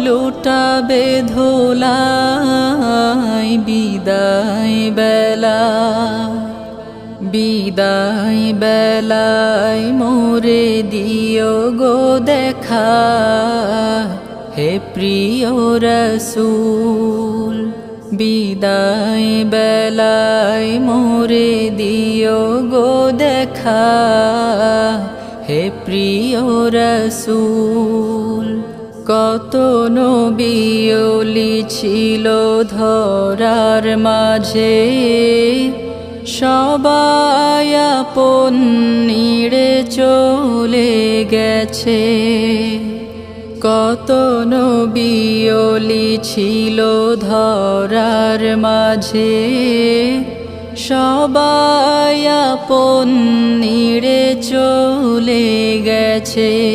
লুটাবে ধোলাই, বিদায় বেলা, বিদায় বেলায় মোরে দিও গো দেখা। হে প্রিয় রসুল, বিদায় বেলায় মোরে দিও গো দেখা। হে প্রিয় রসুল কত নবিয়লি ছিল ধরার মাঝে। সবাই আপন চলে গেছে। কত নবিয়লি ছিল ধরার মাঝে। সবাই আপন চলে গেছে।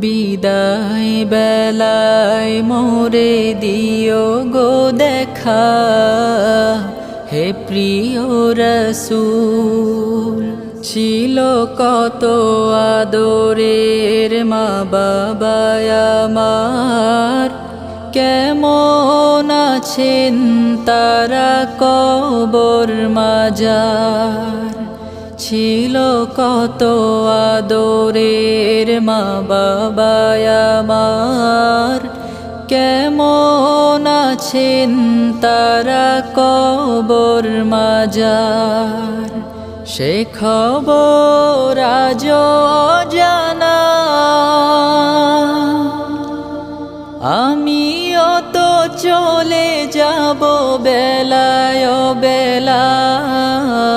বিদায় বেলায় মোরে দিও গো দেখা। হে প্রিয় রসুল, ছিল কত আদরের মা বাবায় আমার। কেমন আছেন তারা কবর মাজার? ছিল কত আদরের মা বাবায় আমার। কেমন আছেন তারা কবর মাজার? সে খবর আজ জানা আমিও তো চলে যাব বেলায় বেলায়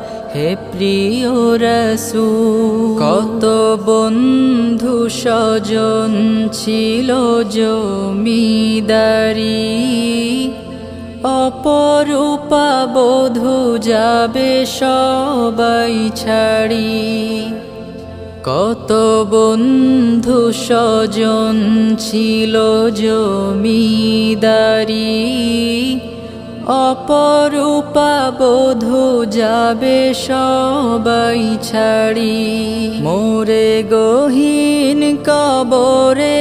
হে প্রিয় রসুল, কত বন্ধু স্বজন ছিল জমিদারি। অপরূপা বধূ যাবে সবাই ছাড়ি। কত বন্ধু স্বজন ছিল জমিদারি। অপরূপা বোধ যাবে সবাই ছাড়ি। মোরে গহীন কবরে